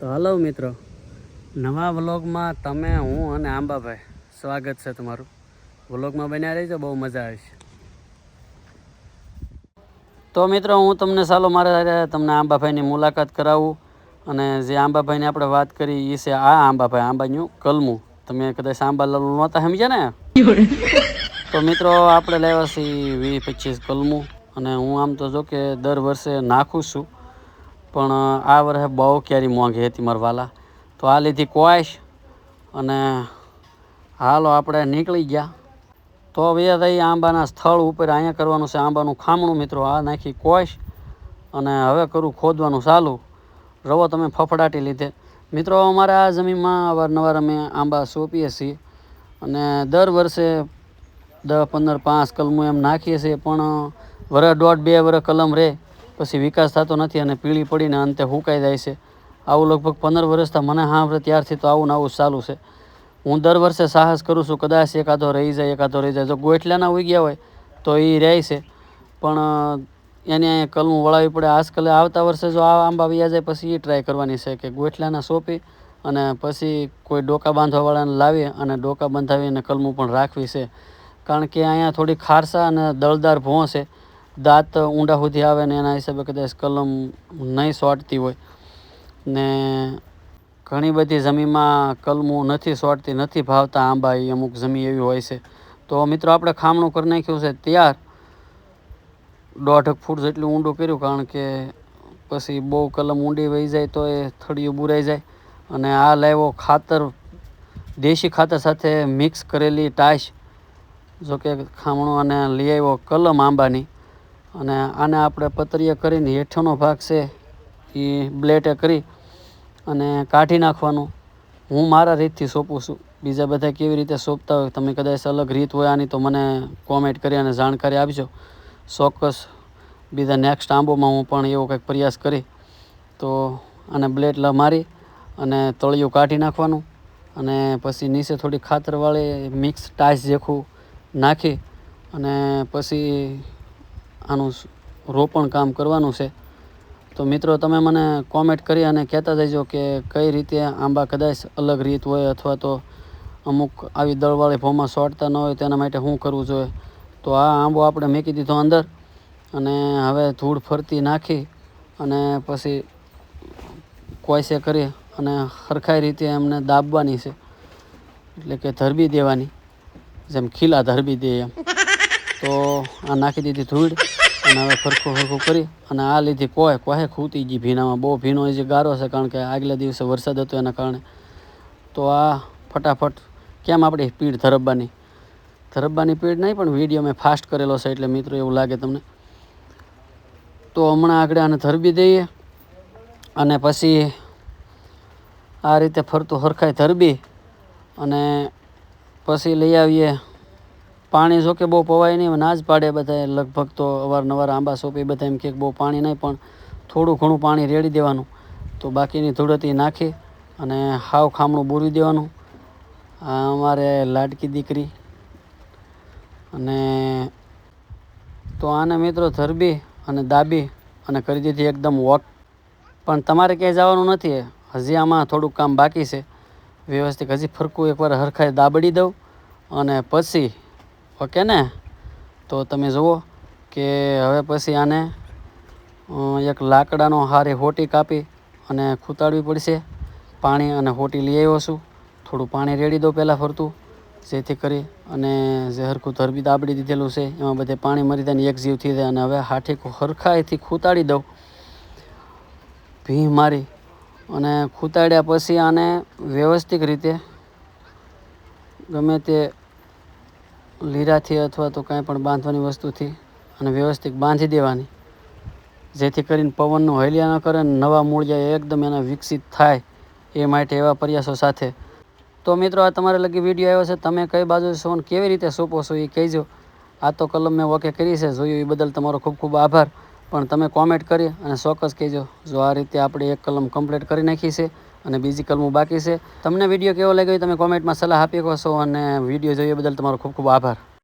તો હલો મિત્રો, નવા વ્લોગમાં તમે, હું અને આંબાભાઈ સ્વાગત છે તમારું. વ્લોગમાં બન્યા રહીજો, બહુ મજા આવશે. તો મિત્રો, હું તમને સાલો મારે તમને આંબાભાઈની મુલાકાત કરાવું અને જે આંબાભાઈની આપણે વાત કરી એ છે આ આંબાભાઈ, આંબાનું કલમું. તમે કદાચ આંબા આંબાલાલ નહોતા સમજ્યા ને? તો મિત્રો, આપણે લેવા છીએ વીસ પચીસ કલમું અને હું આમ તો જો કે દર વર્ષે નાખું છું. પણ આ વર્ષે બહુ ક્યારી મોંઘી હતી મરવાલા વાલા. તો આ લીધી કોઈશ અને હાલો આપણે નીકળી ગયા. તો હવે થઈ આંબાના સ્થળ ઉપર અહીંયા કરવાનું છે આંબાનું ખામણું મિત્રો, આ નાખી કોઈશ અને હવે કરું ખોદવાનું ચાલુ. રવો તમે ફફડાટી લીધે. મિત્રો, અમારા આ જમીનમાં અવારનવાર અમે આંબા સોંપીએ છીએ અને દર વર્ષે દસ પંદર, પાંચ કલમું એમ નાખીએ છીએ, પણ વરસ દોઢ, બે વરસ કલમ રહે. પછી વિકાસ થતો નથી અને પીળી પડીને અંતે હુકાઈ જાય છે. આવું લગભગ પંદર વર્ષથી મને સાંભળે ત્યારથી તો આવું ને આવું ચાલુ છે. હું દર વર્ષે સાહસ કરું છું, કદાચ એકાદો રહી જાય, એકાદો રહી જાય. જો ગોઠલાના ઉગ્યા હોય, તો એ રહે છે. પણ એને અહીંયા કલમું વળાવી પડે. આજકાલ આવતા વર્ષે જો આ આંબા વ્યા જાય, પછી એ ટ્રાય કરવાની છે કે ગોઠલાના સોંપી અને પછી કોઈ ડોકા બાંધવાવાળાને લાવી અને ડોકા બંધાવીને કલમું પણ રાખવી છે. કારણ કે અહીંયા થોડી ખારસા અને દળદાર ભોં છે. દાંત ઊંડા સુધી આવે ને એના હિસાબે કદાચ કલમ નહીં સોટતી હોય. ને ઘણી બધી જમીનમાં કલમું નથી સોટતી, નથી ભાવતા આંબા એ અમુક જમીન એવી હોય છે. તો મિત્રો, આપણે ખામણું કરી નાખ્યું છે ત્યાર. દોઢ ફૂટ જેટલું ઊંડું કર્યું, કારણ કે પછી બહુ કલમ ઊંડી વહી જાય તો એ થળિયું બુરાઈ જાય. અને આ લાવ્યો ખાતર, દેશી ખાતર સાથે મિક્સ કરેલી ટાશ જોકે ખામણું અને લઈ આવ્યો કલમ આંબાની. અને આને આપણે પતરીએ કરીને હેઠળનો ભાગ છે એ બ્લેટે કરી અને કાઢી નાખવાનું. હું મારા રીતથી સોંપું છું. બીજા બધા કેવી રીતે સોંપતા હોય તમે કદાચ અલગ રીત હોય આની તો મને કોમેન્ટ કરી અને જાણકારી આપજો. ચોક્કસ. બીજા નેક્સ્ટ આંબોમાં હું પણ એવો કંઈક પ્રયાસ કરી તો આને બ્લેડ મારી અને તળિયું કાઢી નાખવાનું અને પછી નીચે થોડી ખાતરવાળી મિક્સ ટાઈસ જેખું નાખી અને પછી આનું રોપણ કામ કરવાનું છે. તો મિત્રો, તમે મને કોમેન્ટ કરી અને કહેતા જઈજો કે કઈ રીતે આંબા કદાચ અલગ રીત હોય અથવા તો અમુક આવી દળવાળી ભોમાં સોટતા ન હોય તેના માટે શું કરવું જોઈએ. તો આ આંબો આપણે મૂકી દીધો અંદર અને હવે ધૂળ ફરતી નાખી અને પછી કોઈસે કરી અને સરખાઈ રીતે એમને દાબવાની છે. એટલે કે ધરબી દેવાની. જેમ ખીલા ધરબી દે એમ. તો આ નાખી દીધી ધૂળ. અને હવે ફરખું ફરખું કરી અને આ લીધી કોહે કોહે ખૂતી ગઈ ભીનામાં. બહુ ભીનો જે ગારો છે, કારણ કે આગલા દિવસે વરસાદ હતો એના કારણે. તો આ ફટાફટ કેમ આપણી પીડ ધરબવાની ધરબવાની પીડ નહીં, પણ વીડિયો મેં ફાસ્ટ કરેલો છે, એટલે મિત્રો એવું લાગે તમને. તો હમણાં આગળ આને ધરબી દઈએ અને પછી આ રીતે ફરતું હરખાઈ ધરબી અને પછી લઈ આવીએ પાણી જો કે બહુ પવાય નહીં ના જ પાડે બધા લગભગ તો અવારનવાર આંબા સોંપી બધા એમ કે બહુ પાણી નહીં, પણ થોડું ઘણું પાણી રેડી દેવાનું. તો બાકીની ધૂળતી નાખી અને હાવ ખામણું બોરી દેવાનું. આ અમારે લાડકી દીકરી. અને તો આને મિત્રો ધરબી અને દાબી અને કરી દીધી એકદમ વોક પણ તમારે ક્યાંય જવાનું નથી, હજી આમાં થોડુંક કામ બાકી છે. વ્યવસ્થિત હજી ફરકું એકવાર હરખાઈ દાબડી દઉં અને પછી ઓકે ને? તો તમે જુઓ કે હવે પછી આને એક લાકડાનો હારે હોટી કાપી અને ખૂતાડવી પડશે. પાણી અને હોટી લઈ આવ્યો છું. થોડું પાણી રેડી દો પહેલાં ફરતું, જેથી કરી અને જે હરખું ધરબી દાબડી દીધેલું છે, એમાં બધે પાણી મરી જાય એક જીવ થઈ જાય. અને હવે હાઠી હરખાઈથી ખૂતાડી દઉં. ભી મારી અને ખૂતાડ્યા પછી આને વ્યવસ્થિત રીતે ગમે તે લીરાથી અથવા તો કાંઈ પણ બાંધવાની વસ્તુથી અને વ્યવસ્થિત બાંધી દેવાની. જેથી કરીને પવનનું હૈલ્યા ન કરે નવા મૂળિયા એકદમ એના વિકસિત થાય એ માટે એવા પ્રયાસો સાથે. તો મિત્રો, આ તમારે લગી વીડિયો આવ્યો છે. તમે કઈ બાજુ અને કેવી રીતે સોંપો છો એ કહેજો. આ તો કલમ મેં ઓકે કરી છે. જોયું એ બદલ તમારો ખૂબ ખૂબ આભાર. પણ તમે કોમેન્ટ કરી અને ચોક્કસ કહેજો. જો આ રીતે આપણે એક કલમ કમ્પ્લીટ કરી નાખી છે અને બીજી કલમું બાકી છે. તમને વીડિયો કેવો લાગ્યો તમે કોમેન્ટમાં સલાહ આપી શકો છો અને વીડિયો જોઈએ બદલ તમારો ખૂબ ખૂબ આભાર.